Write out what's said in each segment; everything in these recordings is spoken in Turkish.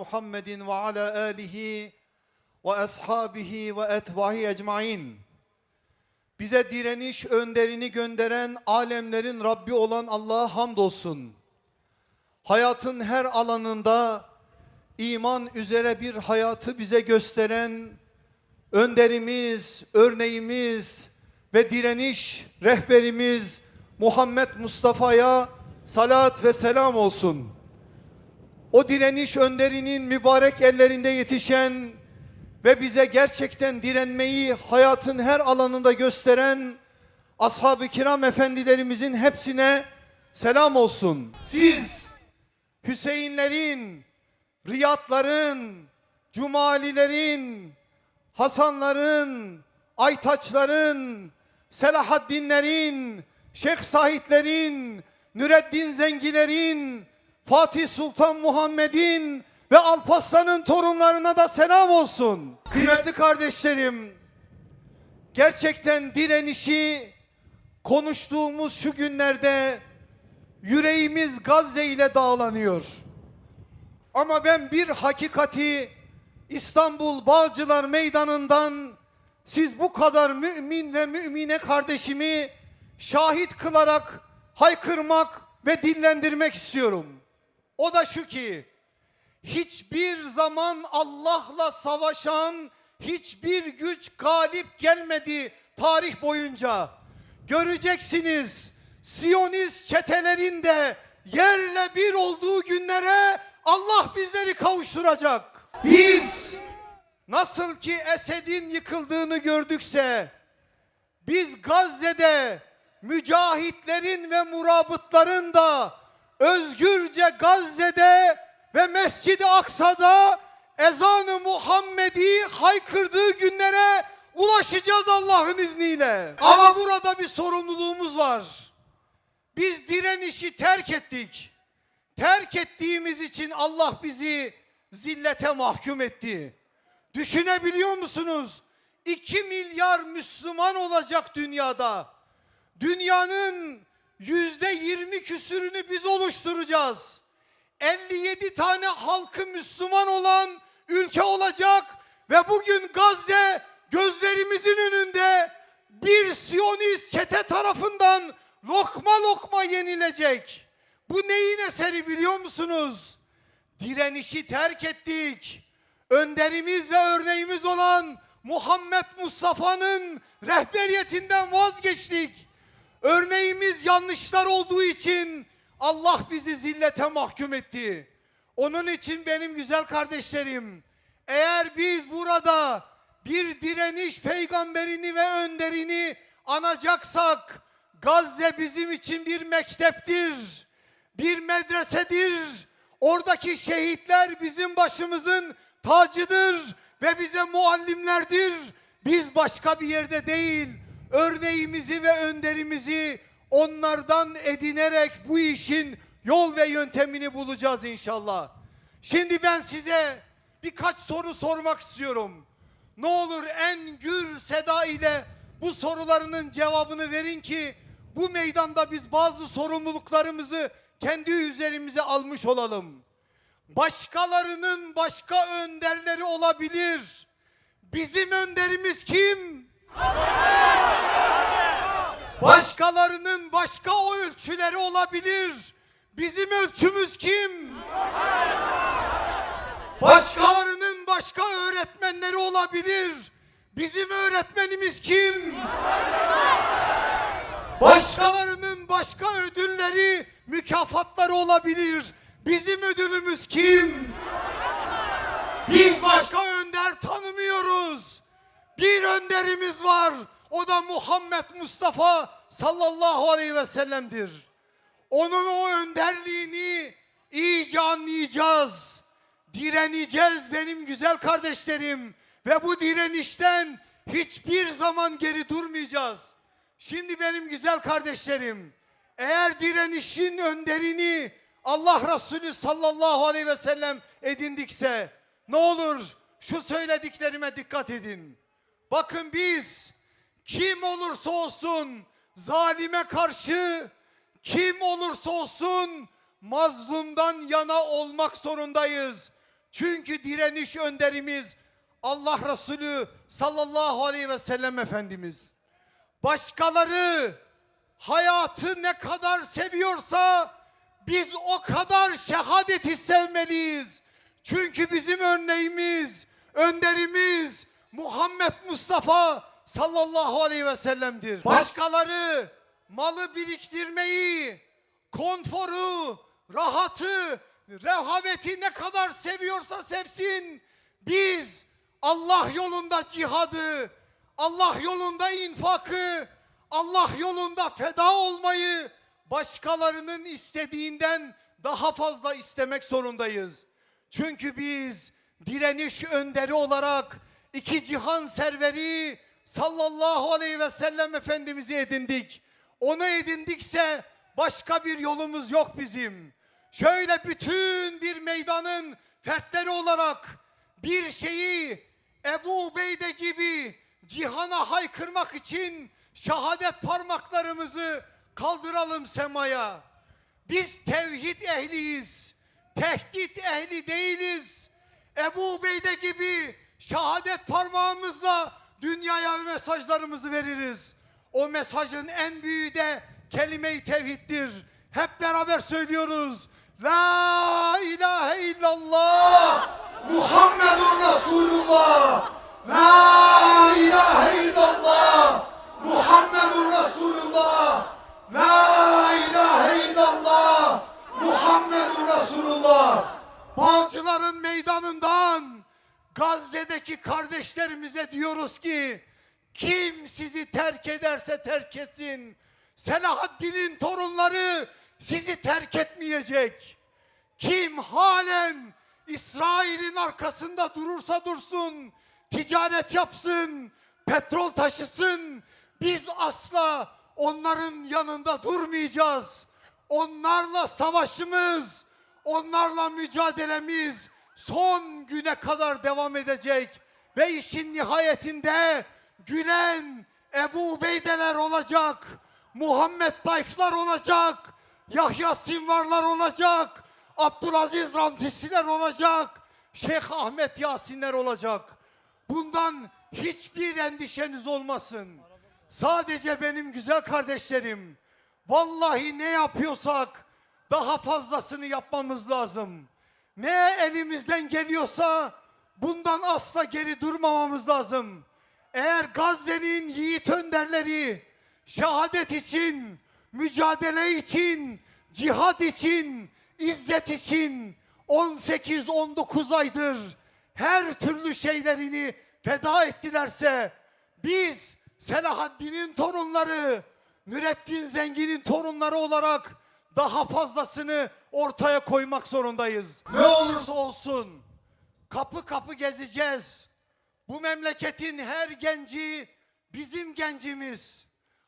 Muhammedin ve ala alihi ve ashabihi ve etbahi ecmain. Bize direniş önderini gönderen alemlerin Rabbi olan Allah'a hamdolsun. Hayatın her alanında iman üzere bir hayatı bize gösteren önderimiz, örneğimiz ve direniş rehberimiz Muhammed Mustafa'ya salat ve selam olsun. O direniş önderinin mübarek ellerinde yetişen ve bize gerçekten direnmeyi hayatın her alanında gösteren ashab-ı kiram efendilerimizin hepsine selam olsun. Siz Hüseyinlerin, Riyadların, Cumalilerin, Hasanların, Aytaçların, Selahaddinlerin, Şeyh Saidlerin, Nüreddin Zengilerin, Fatih Sultan Muhammed'in ve Alparslan'ın torunlarına da selam olsun. Kıymetli kardeşlerim, gerçekten direnişi konuştuğumuz şu günlerde yüreğimiz Gazze ile dağlanıyor. Ama ben bir hakikati İstanbul Bağcılar Meydanı'ndan siz bu kadar mümin ve mümine kardeşimi şahit kılarak haykırmak ve dillendirmek istiyorum. O da şu ki hiçbir zaman Allah'la savaşan hiçbir güç galip gelmedi tarih boyunca. Göreceksiniz Siyonist çetelerin de yerle bir olduğu günlere Allah bizleri kavuşturacak. Biz nasıl ki Esed'in yıkıldığını gördükse biz Gazze'de mücahitlerin ve murabıtların da özgürce Gazze'de ve Mescid-i Aksa'da ezanı Muhammedi haykırdığı günlere ulaşacağız Allah'ın izniyle. Ama burada bir sorumluluğumuz var. Biz direnişi terk ettik. Terk ettiğimiz için Allah bizi zillete mahkum etti. Düşünebiliyor musunuz? 2 milyar Müslüman olacak dünyada. Dünyanın yüzde yirmi küsürünü biz oluşturacağız. 57 tane halkı Müslüman olan ülke olacak ve bugün Gazze gözlerimizin önünde bir Siyonist çete tarafından lokma lokma yenilecek. Bu neyin eseri biliyor musunuz? Direnişi terk ettik. Önderimiz ve örneğimiz olan Muhammed Mustafa'nın rehberiyetinden vazgeçtik. Örneğimiz yanlışlar olduğu için Allah bizi zillete mahkum etti. Onun için benim güzel kardeşlerim, eğer biz burada bir direniş peygamberini ve önderini anacaksak, Gazze bizim için bir mekteptir, bir medresedir. Oradaki şehitler bizim başımızın tacıdır ve bize muallimlerdir. Biz başka bir yerde değil, örneğimizi ve önderimizi onlardan edinerek bu işin yol ve yöntemini bulacağız inşallah. Şimdi ben size birkaç soru sormak istiyorum. Ne olur en gür seda ile bu sorularının cevabını verin ki bu meydanda biz bazı sorumluluklarımızı kendi üzerimize almış olalım. Başkalarının başka önderleri olabilir. Bizim önderimiz kim? Başkalarının başka o ölçüleri olabilir. Bizim ölçümüz kim? Başkalarının başka öğretmenleri olabilir. Bizim öğretmenimiz kim? Başkalarının başka ödülleri, mükafatları olabilir. Bizim ödülümüz kim? Biz başka önder tanımıyoruz. Bir önderimiz var. O da Muhammed Mustafa sallallahu aleyhi ve sellem'dir. Onun o önderliğini iyice anlayacağız. Direneceğiz benim güzel kardeşlerim. Ve bu direnişten hiçbir zaman geri durmayacağız. Şimdi benim güzel kardeşlerim, eğer direnişin önderini Allah Resulü sallallahu aleyhi ve sellem edindikse ne olur şu söylediklerime dikkat edin. Bakın biz kim olursa olsun zalime karşı kim olursa olsun mazlumdan yana olmak zorundayız. Çünkü direniş önderimiz Allah Resulü sallallahu aleyhi ve sellem Efendimiz. Başkaları hayatı ne kadar seviyorsa biz o kadar şehadeti sevmeliyiz. Çünkü bizim örneğimiz, önderimiz Muhammed Mustafa sallallahu aleyhi ve sellem'dir. Başkaları malı biriktirmeyi, konforu, rahatı, rehaveti ne kadar seviyorsa sevsin. Biz Allah yolunda cihadı, Allah yolunda infakı, Allah yolunda feda olmayı başkalarının istediğinden daha fazla istemek zorundayız. Çünkü biz direniş önderi olarak iki cihan serveri sallallahu aleyhi ve sellem Efendimiz'i edindik. Onu edindikse başka bir yolumuz yok bizim. Şöyle bütün bir meydanın fertleri olarak bir şeyi Ebu Ubeyde gibi cihana haykırmak için şehadet parmaklarımızı kaldıralım semaya. Biz tevhid ehliyiz. Tehdit ehli değiliz. Ebu Ubeyde gibi şehadet parmağımızla dünyaya mesajlarımızı veririz. O mesajın en büyüğü de kelime-i tevhiddir. Hep beraber söylüyoruz. La ilahe illallah Muhammedun Resulullah. La ilahe illallah Muhammedun Resulullah. La ilahe illallah Muhammedun Resulullah. Bağcıların meydanından Gazze'deki kardeşlerimize diyoruz ki kim sizi terk ederse terk etsin. Selahaddin'in torunları sizi terk etmeyecek. Kim halen İsrail'in arkasında durursa dursun, ticaret yapsın, petrol taşısın, biz asla onların yanında durmayacağız. Onlarla savaşımız, onlarla mücadelemiz son güne kadar devam edecek. Ve işin nihayetinde gülen Ebu Ubeydeler olacak, Muhammed Tayflar olacak, Yahya Sinvarlar olacak, Abdülaziz Rantisiler olacak, Şeyh Ahmet Yasinler olacak. Bundan hiçbir endişeniz olmasın. Sadece benim güzel kardeşlerim, vallahi ne yapıyorsak daha fazlasını yapmamız lazım. Ne elimizden geliyorsa bundan asla geri durmamamız lazım. Eğer Gazze'nin yiğit önderleri şehadet için, mücadele için, cihat için, izzet için 18-19 aydır her türlü şeylerini feda ettilerse biz Selahaddin'in torunları, Nurettin Zengin'in torunları olarak daha fazlasını ortaya koymak zorundayız. Ne olursa olsun kapı kapı gezeceğiz. Bu memleketin her genci bizim gencimiz.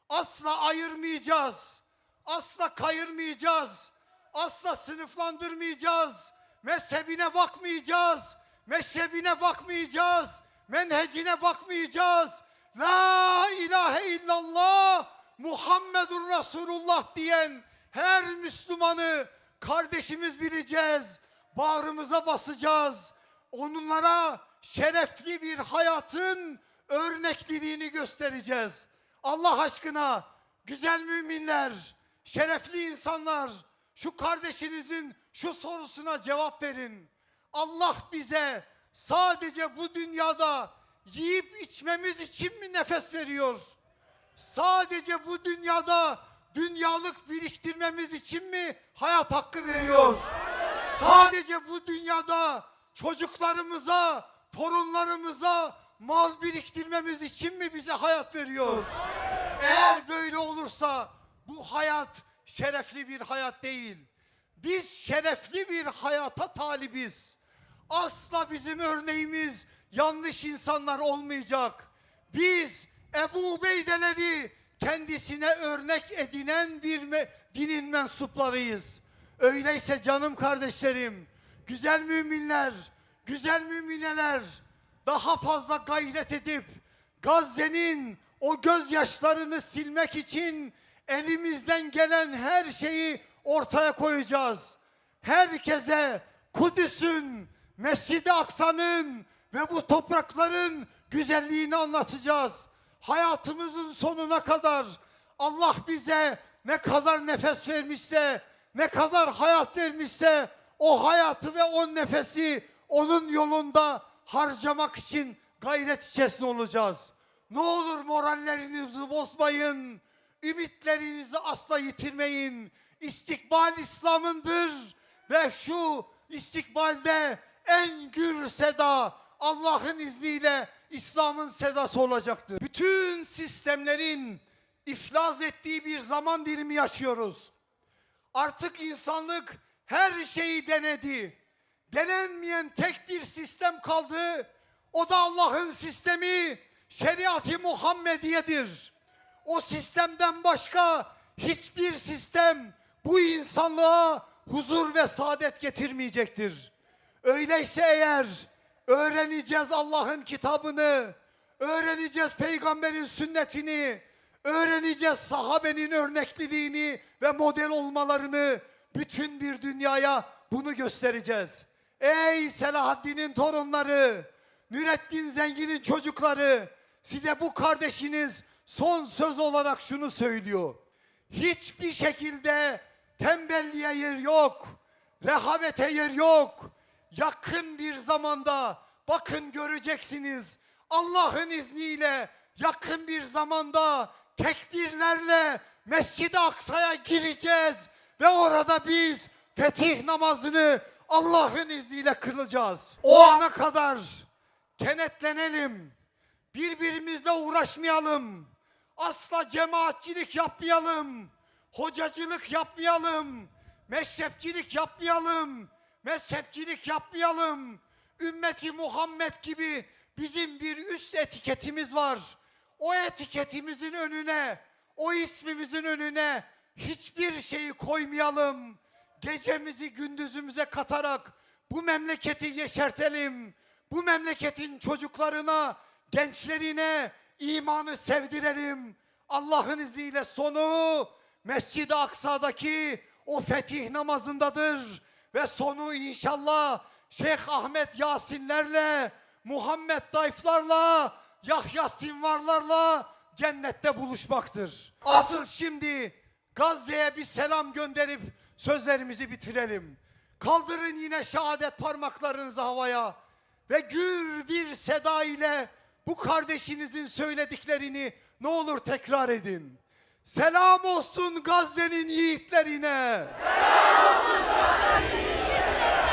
Asla ayırmayacağız. Asla kayırmayacağız. Asla sınıflandırmayacağız. Mezhebine bakmayacağız. Meşrebine bakmayacağız. Menhecine bakmayacağız. La ilahe illallah Muhammedun Resulullah diyen her Müslümanı kardeşimiz bileceğiz. Bağrımıza basacağız. Onlara şerefli bir hayatın örnekliliğini göstereceğiz. Allah aşkına güzel müminler, şerefli insanlar şu kardeşinizin şu sorusuna cevap verin. Allah bize sadece bu dünyada yiyip içmemiz için mi nefes veriyor? Sadece bu dünyada dünyalık biriktirmemiz için mi hayat hakkı veriyor? Sadece bu dünyada çocuklarımıza, torunlarımıza mal biriktirmemiz için mi bize hayat veriyor? Eğer böyle olursa bu hayat şerefli bir hayat değil. Biz şerefli bir hayata talibiz. Asla bizim örneğimiz yanlış insanlar olmayacak. Biz Ebu Ubeydeleri kendisine örnek edinen bir me- dinin mensuplarıyız. Öyleyse canım kardeşlerim, güzel müminler, güzel mümineler daha fazla gayret edip Gazze'nin o gözyaşlarını silmek için elimizden gelen her şeyi ortaya koyacağız. Herkese Kudüs'ün Mescid-i Aksa'nın ve bu toprakların güzelliğini anlatacağız. Hayatımızın sonuna kadar Allah bize ne kadar nefes vermişse, ne kadar hayat vermişse o hayatı ve o nefesi onun yolunda harcamak için gayret içerisinde olacağız. Ne olur morallerinizi bozmayın. Ümitlerinizi asla yitirmeyin. İstikbal İslam'ındır ve şu istikbalde en gür seda Allah'ın izniyle İslam'ın sedası olacaktır. Bütün sistemlerin iflas ettiği bir zaman dilimi yaşıyoruz. Artık insanlık her şeyi denedi. Denenmeyen tek bir sistem kaldı. O da Allah'ın sistemi, şeriat-ı Muhammediye'dir. O sistemden başka hiçbir sistem bu insanlığa huzur ve saadet getirmeyecektir. Öyleyse eğer öğreneceğiz Allah'ın kitabını, öğreneceğiz peygamberin sünnetini, öğreneceğiz sahabenin örnekliliğini ve model olmalarını bütün bir dünyaya bunu göstereceğiz. Ey Selahaddin'in torunları, Nurettin Zengin'in çocukları, size bu kardeşiniz son söz olarak şunu söylüyor. Hiçbir şekilde tembelliğe yer yok, rehavete yer yok. Yakın bir zamanda bakın göreceksiniz Allah'ın izniyle yakın bir zamanda tekbirlerle Mescid-i Aksa'ya gireceğiz ve orada biz fetih namazını Allah'ın izniyle kılacağız. O ana kadar kenetlenelim. Birbirimizle uğraşmayalım. Asla cemaatçilik yapmayalım. Hocacılık yapmayalım. Meşrepçilik yapmayalım. Mezhepçilik yapmayalım. Ümmeti Muhammed gibi bizim bir üst etiketimiz var. O etiketimizin önüne, o ismimizin önüne hiçbir şeyi koymayalım. Gecemizi gündüzümüze katarak bu memleketi yeşertelim. Bu memleketin çocuklarına, gençlerine imanı sevdirelim. Allah'ın izniyle sonu Mescid-i Aksa'daki o fetih namazındadır. Ve sonu inşallah Şeyh Ahmet Yasinlerle, Muhammed Dayflarla, Yahya Sinvarlarla cennette buluşmaktır. Asıl şimdi Gazze'ye bir selam gönderip sözlerimizi bitirelim. Kaldırın yine şehadet parmaklarınızı havaya ve gür bir seda ile bu kardeşinizin söylediklerini ne olur tekrar edin. Selam olsun Gazze'nin yiğitlerine. Selam olsun Gazze'nin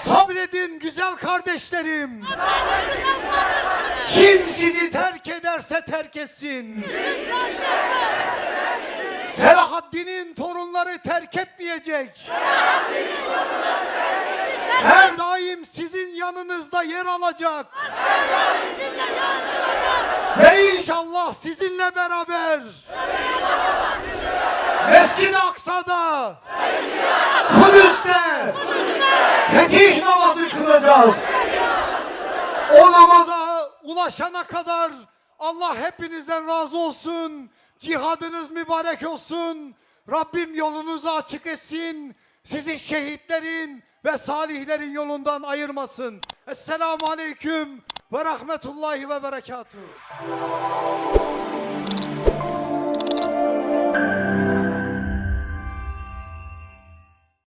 Sabredin güzel kardeşlerim. Kim sizi terk ederse terk etsin. Selahaddin'in torunları terk etmeyecek. Her daim sizin yanınızda yer alacak. Ve inşallah sizinle beraber Mescid-i Aksa'da Kudüs'te Fetih namazı kılacağız. O namaza ulaşana kadar Allah hepinizden razı olsun. Cihadınız mübarek olsun. Rabbim yolunuzu açık etsin. Sizi şehitlerin ve salihlerin yolundan ayırmasın. Esselamu Aleyküm ve Rahmetullahi ve Berekatuhu.